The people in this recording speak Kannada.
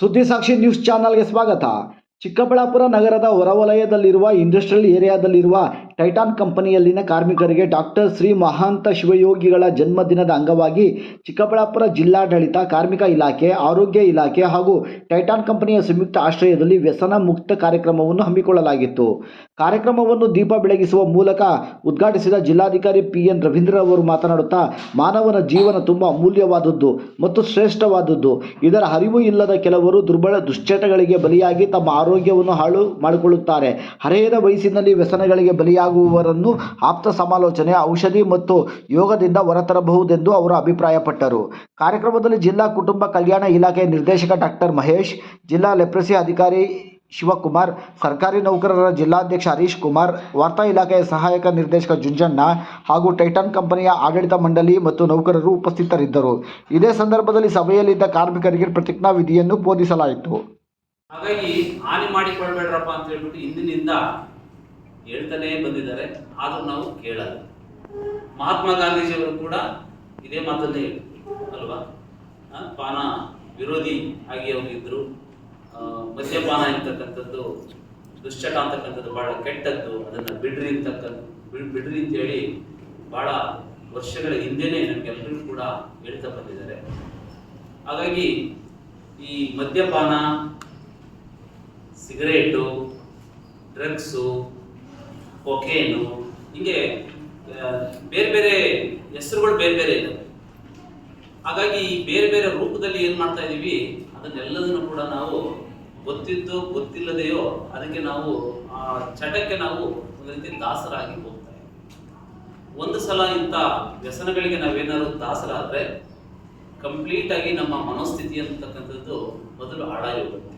ಸುದ್ದಿ ಸಾಕ್ಷಿ ನ್ಯೂಸ್ ಚಾನಲ್ಗೆ ಸ್ವಾಗತ. ಚಿಕ್ಕಬಳ್ಳಾಪುರ ನಗರದ ಹೊರವಲಯದಲ್ಲಿರುವ ಇಂಡಸ್ಟ್ರಿಯಲ್ ಏರಿಯಾದಲ್ಲಿರುವ ಟೈಟಾನ್ ಕಂಪನಿಯಲ್ಲಿನ ಕಾರ್ಮಿಕರಿಗೆ ಡಾಕ್ಟರ್ ಶ್ರೀ ಮಹಾಂತ ಶಿವಯೋಗಿಗಳ ಜನ್ಮದಿನದ ಅಂಗವಾಗಿ ಚಿಕ್ಕಬಳ್ಳಾಪುರ ಜಿಲ್ಲಾಡಳಿತ ಕಾರ್ಮಿಕ ಇಲಾಖೆ, ಆರೋಗ್ಯ ಇಲಾಖೆ ಹಾಗೂ ಟೈಟಾನ್ ಕಂಪನಿಯ ಸಂಯುಕ್ತ ಆಶ್ರಯದಲ್ಲಿ ವ್ಯಸನ ಮುಕ್ತ ಕಾರ್ಯಕ್ರಮವನ್ನು ಹಮ್ಮಿಕೊಳ್ಳಲಾಗಿತ್ತು. ಕಾರ್ಯಕ್ರಮವನ್ನು ದೀಪ ಬೆಳಗಿಸುವ ಮೂಲಕ ಉದ್ಘಾಟಿಸಿದ ಜಿಲ್ಲಾಧಿಕಾರಿ ಪಿ ಎನ್ ರವೀಂದ್ರ ಅವರು ಮಾತನಾಡುತ್ತಾ, ಮಾನವನ ಜೀವನ ತುಂಬ ಅಮೂಲ್ಯವಾದದ್ದು ಮತ್ತು ಶ್ರೇಷ್ಠವಾದದ್ದು. ಇದರ ಅರಿವು ಇಲ್ಲದ ಕೆಲವರು ದುರ್ಬಲ ದುಶ್ಚಟಗಳಿಗೆ ಬಲಿಯಾಗಿ ತಮ್ಮ ಆರೋಗ್ಯವನ್ನು ಹಾಳು ಮಾಡಿಕೊಳ್ಳುತ್ತಾರೆ. ಹರೆಯದ ವಯಸ್ಸಿನಲ್ಲಿ ವ್ಯಸನಗಳಿಗೆ ಬಲಿಯಾಗುವವರನ್ನು ಆಪ್ತ ಸಮಾಲೋಚನೆ, ಔಷಧಿ ಮತ್ತು ಯೋಗದಿಂದ ಹೊರತರಬಹುದೆಂದು ಅವರು ಅಭಿಪ್ರಾಯಪಟ್ಟರು. ಕಾರ್ಯಕ್ರಮದಲ್ಲಿ ಜಿಲ್ಲಾ ಕುಟುಂಬ ಕಲ್ಯಾಣ ಇಲಾಖೆ ನಿರ್ದೇಶಕ ಡಾಕ್ಟರ್ ಮಹೇಶ್, ಜಿಲ್ಲಾ ಲೆಪ್ರಸಿ ಅಧಿಕಾರಿ ಶಿವಕುಮಾರ್, ಸರ್ಕಾರಿ ನೌಕರರ ಜಿಲ್ಲಾಧ್ಯಕ್ಷ ಹರೀಶ್ ಕುಮಾರ್, ವಾರ್ತಾ ಇಲಾಖೆಯ ಸಹಾಯಕ ನಿರ್ದೇಶಕ ಜುಂಜಣ್ಣ ಹಾಗೂ ಟೈಟಾನ್ ಕಂಪನಿಯ ಆಡಳಿತ ಮಂಡಳಿ ಮತ್ತು ನೌಕರರು ಉಪಸ್ಥಿತರಿದ್ದರು. ಇದೇ ಸಂದರ್ಭದಲ್ಲಿ ಸಭೆಯಲ್ಲಿದ್ದ ಕಾರ್ಮಿಕರಿಗೆ ಪ್ರತಿಜ್ಞಾ ವಿಧಿಯನ್ನು ಬೋಧಿಸಲಾಯಿತು. ಹಾಗಾಗಿ ಹಾನಿ ಮಾಡಿಕೊಳ್ಬೇಡ್ರಪ್ಪ ಅಂತ ಹೇಳ್ಬಿಟ್ಟು ಇಂದಿನಿಂದ ಹೇಳ್ತಾನೆ ಬಂದಿದ್ದಾರೆ. ಆದರೂ ನಾವು ಕೇಳಲ್ಲ. ಮಹಾತ್ಮ ಗಾಂಧೀಜಿಯವರು ಕೂಡ ಇದೇ ಹೇಳಿದ್ರು ಅಲ್ವಾ? ಪಾನ ವಿರೋಧಿ ಆಗಿ ಅವರು ಇದ್ರು. ಮದ್ಯಪಾನ ಇರ್ತಕ್ಕಂಥದ್ದು ದುಶ್ಚಟ ಅಂತಕ್ಕಂಥದ್ದು ಬಹಳ ಕೆಟ್ಟದ್ದು, ಅದನ್ನ ಬಿಡ್ರಿ ಅಂತಕ್ಕಂಥ, ಬಿಡ್- ಬಿಡ್ರಿ ಅಂತ ಹೇಳಿ ಬಹಳ ವರ್ಷಗಳ ಹಿಂದೆನೆ ನಮ್ಗೆಲ್ಲರೂ ಕೂಡ ಹೇಳ್ತಾ ಬಂದಿದ್ದಾರೆ. ಹಾಗಾಗಿ ಈ ಮದ್ಯಪಾನ, ಸಿಗರೇಟು, ಡ್ರಗ್ಸು, ಕೊಕೇನು, ಹಿಂಗೆ ಬೇರೆ ಬೇರೆ ಹೆಸರುಗಳು ಬೇರೆ ಬೇರೆ ಇದ್ದಾವೆ ಹಾಗಾಗಿ ಈ ಬೇರೆ ಬೇರೆ ರೂಪದಲ್ಲಿ ಏನು ಮಾಡ್ತಾ ಇದೀವಿ, ಅದನ್ನೆಲ್ಲದನ್ನು ಕೂಡ ನಾವು ಗೊತ್ತಿದ್ದು ಗೊತ್ತಿಲ್ಲದೆಯೋ ಅದಕ್ಕೆ ನಾವು, ಆ ಚಟಕ್ಕೆ ನಾವು ಒಂದು ರೀತಿ ದಾಸರಾಗಿ ಹೋಗ್ತಾ ಇದ್ದೀವಿ. ಒಂದು ಸಲ ಇಂಥ ವ್ಯಸನಗಳಿಗೆ ನಾವೇನಾದ್ರು ದಾಸರಾದ್ರೆ ಕಂಪ್ಲೀಟ್ ಆಗಿ ನಮ್ಮ ಮನೋಸ್ಥಿತಿ ಅಂತಕ್ಕಂಥದ್ದು ಮೊದಲು ಹಾಳಾಗಿ ಹೋಗುತ್ತೆ.